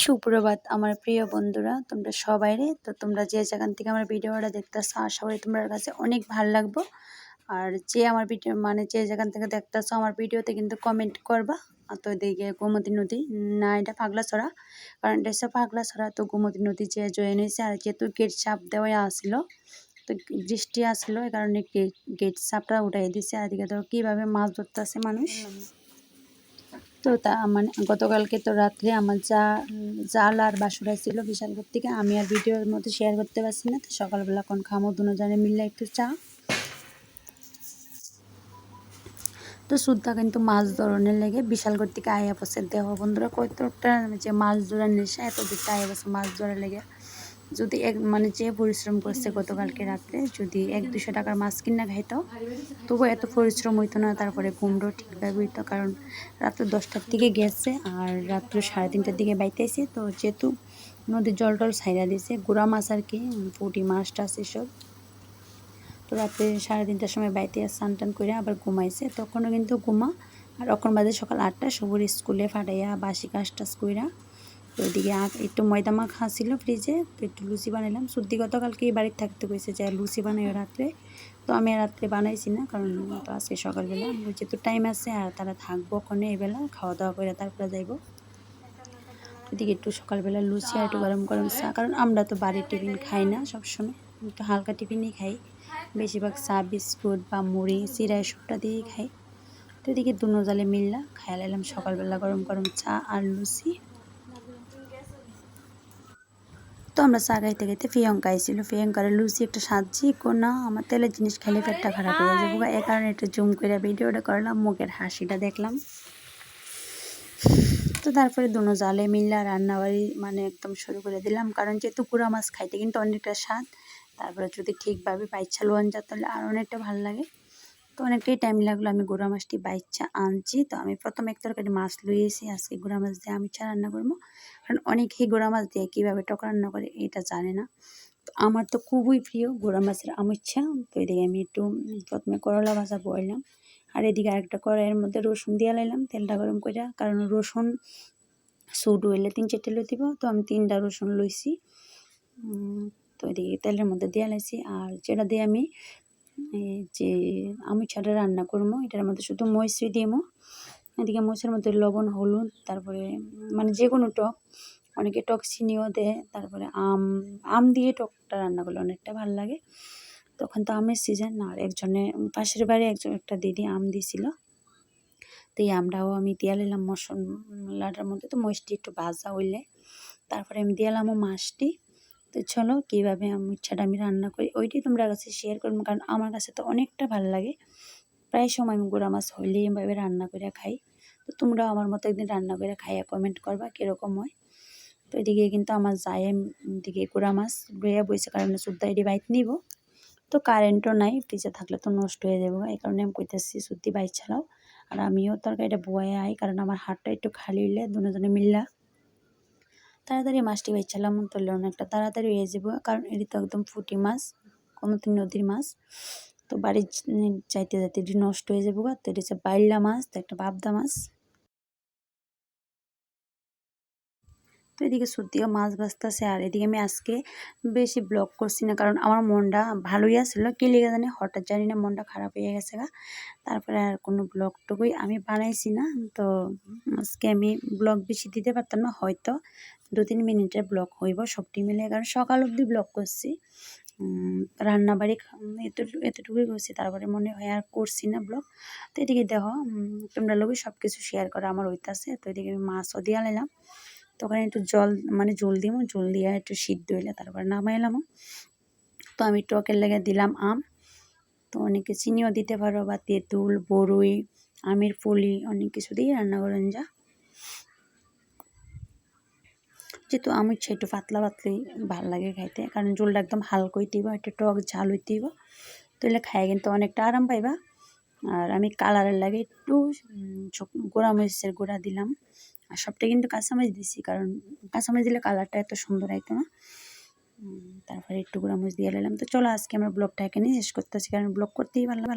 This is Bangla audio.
সুপ্রভাত, আমার প্রিয় বন্ধুরা, তোমরা সবাই রে? তো তোমরা যে যেখান থেকে আমার ভিডিওটা দেখতেছো, আশা করি তোমার কাছে অনেক ভালো লাগবো। আর যে আমার ভিডিও মানে যে যেখান থেকে দেখতেছো আমার ভিডিওতে কিন্তু কমেন্ট করবা। তো দিকে গোমতী নদী, না, এটা পাগলাছড়া। কারণ এটা হচ্ছে পাগলাছড়া, তো গোমতী নদী যে জয়েন হয়েছে আর যেহেতু গেট চাপ দেওয়া আসলো, তো বৃষ্টি আসলো, এই কারণে গেট চাপটা উঠাই দিছে। আর দিকে ধরো কীভাবে মাছ ধরতেছে মানুষ। তো তা মানে গতকালকে তো রাত্রে আমার যা, জাল আর বাসুরা ছিল বিশালগড় থেকে, আমি আর ভিডিওর মধ্যে শেয়ার করতে পারছি না। তো সকালবেলা কোন খামো দুজনে মিললে একটু চা। তো সুদ্ধা কিন্তু মাছ ধরনের লেগে বিশালগড় থেকে আয়া পড়ছে। দেহ বন্ধুরা কতটা যে মাছ ধরার নেশা, এত দিকটা আয়া পড়ছে মাছ ধরার লেগে। যদি এক মানে যে পরিশ্রম করছে গতকালকে রাত্রে, যদি এক দুশো টাকার মাছ কিনা খাইতো তবু এত পরিশ্রম হইতো না, তারপরে কুমড়ো ঠিকভাবে হইতো, কারণ রাত্র দশটার দিকে গেছে আর রাত্র সাড়ে তিনটার দিকে বাইতেছে। তো যেহেতু নদীর জল টল ছাইরা দিয়েছে গুড়া মাছ আর কি, পুঁটি মাছ টাছ এসব। তো রাত্রে সাড়ে তিনটার সময় বাইতে স্নান টান করে আবার ঘুমাইছে। তখনও কিন্তু ঘুমা, আর অখন বাজে সকাল আটটা, সবুর স্কুলে ফাটাইয়া বাসি কাজ টাজ কইরা তো ওইদিকে একটু ময়দা মাখা ছিল ফ্রিজে তো একটু লুচি বানাইলাম। সর্দি গতকালকে এই বাড়ির থাকতে কইছে যে লুচি বানাই রাত্রে। তো আমি রাত্রে বানাইছি না, কারণ তো আজকে সকালবেলা। যেহেতু টাইম আছে, আর তারা থাকব ওখানে এবেলা খাওয়া দাওয়া করে তারপরে যাইব। এদিকে একটু সকালবেলা লুচি আর একটু গরম গরম চা, কারণ আমরা তো বাড়ির টিফিন খাই না সবসময়। একটু হালকা টিফিনই খাই। বেশিরভাগ চা, বিস্কুট বা মুড়ি, চিরা এসবটা দিয়েই খাই। তো এদিকে দুনো জালে মিললা, খাইয়া লাইলাম সকালবেলা গরম গরম চা আর লুচি। তো আমরা চা খাইতে খাইতে প্রিয়ঙ্কা আইছিল। প্রিয়ঙ্কার লুচি একটা সাজি কোনা আমার তেলের জিনিস খেলে পেটটা খারাপ হয়ে যাবে। এ কারণে একটু জুম করে ভিডিওটা করলাম মুখের হাসিটা দেখলাম। তো তারপরে দুনো জালে মিল্লা রান্নাবাড়ি মানে একদম শুরু করে দিলাম। কারণ যেহেতু কুড়া মাছ খাইতে কিন্তু অনেকটা স্বাদ তারপরে যদি ঠিকভাবে বাইচ্ছা লোয়ান যা তাহলে আর অনেকটা ভালো লাগে। তো অনেকটাই টাইম লাগল আমি গুঁড়া মাছটি বাইচ্ছা আনছি। তো আমি প্রথম এক তরকারি মাছ লুয়েছি আজকে গুঁড়া মাছ দিয়ে আমি চা রান্না করব। কারণ অনেকেই গোড়া মাছ দিয়ে কীভাবে টক রান্না করে এটা জানে না। তো আমার তো খুবই প্রিয় গোড়া মাছের আমিচ্ছা তো এদিকে আমি একটু প্রথমে করলা ভাজা বললাম। আর এদিকে আরেকটা কড়াইয়ের মধ্যে রসুন দিয়ে লাইলাম, তেলটা গরম করে কারণ রসুন সুট হইলে তিন চারটে লই দিব। তো আমি তিনটা রসুন লইছি। তো এদিকে তেলের মধ্যে দিয়ে লাইছি। আর যেটা দিয়ে আমি যে আমি ছাড়া রান্না করব, এটার মধ্যে শুধু মরিচ দিবো এদিকে মরিচের মধ্যে লবণ, হলুদ, তারপরে মানে যে কোনো টক, অনেকে টক চিনিও দেয়, তারপরে আম আম দিয়ে টকটা রান্না করলে অনেকটা ভালো লাগে। তখন তো আমের সিজন আর একজনে, পাশের বাড়ি একজন, একটা দিদি আম দিছিল তো এই আমরাও আমি দিয়ে নিলাম মশলাটার মধ্যে, তো মরিচটি একটু ভাজা হইলে। তারপরে আমি দিয়ে এলাম মাছটি। তো চলো কীভাবে আমি ইচ্ছাটা আমি রান্না করি, ওইটাই তোমরা কাছে শেয়ার করব, কারণ আমার কাছে তো অনেকটা ভালো লাগে। প্রায় সময় আমি গুঁড়া মাছ হইলেই এভাবে রান্না করে খাই। তো তোমরাও আমার মতো একদিন রান্না করে খাইয়া কমেন্ট করবা কীরকম হয়। তো এদিকে কিন্তু আমার যায় দিকে গুঁড়া মাছ লইয়া বইছে, কারণে শুদ্ধ এটি বাইত নিব। তো কারেন্টও নাই ফ্রিজে থাকলে তো নষ্ট হয়ে যাব, এই কারণে আমি কইতেছি সত্যি বাইক ছাড়াও। আর আমিও তরকারিটা বয়ে আই কারণ আমার হাতটা একটু খালি হইলে দুজনে মিললা। তাড়াতাড়ি মাছটি বাইচালাম না। অনেকটা তাড়াতাড়ি হয়ে যাব, কারণ এটি তো একদম ফুটি মাছ, কোনো নদীর মাছ। তো বাড়ির যাইতে যাইতে এটি নষ্ট হয়ে যাব তো এটি হচ্ছে বাইল্লা মাছ, তো একটা পাবদা মাছ। তো এদিকে সত্যিও মাছ ভাজতেছে, আর এদিকে আমি আজকে বেশি ব্লগ করছি না, কারণ আমার মনটা ভালোই আসছিল কি লেগে জানি হঠাৎ জানি না মনটা খারাপ হয়ে গেছে গা। তারপরে আর কোনো ব্লগটুকুই আমি বানাইছি না, তো আজকে আমি ব্লগ বেশি দিতে পারতাম না, হয়তো দু তিন মিনিটের ব্লগ হইব সবটি মিলে, কারণ সকাল অবধি ব্লগ করছি। রান্নাবাড়ি এতটুকু এতটুকুই করছি, তারপরে মনে হয় আর করছি না ব্লগ তো এদিকে দেখো তোমরা লোক সব কিছু শেয়ার করা আমার হইতাছে, তো এদিকে আমি মাছও দিয়া নিলাম তো ওখানে একটু জল মানে জল দিব জল দিয়ে একটু সিদ্ধ হইলে, তারপরে নামাইলাম তো আমি টকের লেগে দিলাম আম। তো অনেকে চিনিও দিতে পারো, বা তেঁতুল, বরুই, আমের ফুলি অনেক কিছু দিয়ে রান্না করেন যা। যেহেতু আমি একটু পাতলা পাতলি ভালো লাগে খাইতে, কারণ জলটা একদম হালকা হইতেইব একটু টক ঝাল হইতেইব তাহলে খাই কিন্তু অনেকটা আরাম পাইবা। আর আমি কালারের লাগে একটু গোড়া মরিচের গোড়া দিলাম। আর সবটা কিন্তু কাঁচামরিচ দিছি কারণ কাঁচামরিচ দিলে কালারটা এত সুন্দর হয়তো না? তারপরে একটু গুঁড়ামরিচ মরিচ দিয়ে নিলাম তো চলো আজকে আমার ব্লগটা এখানেই শেষ করতেছি, কারণ ব্লগ করতেই ভালো ভালো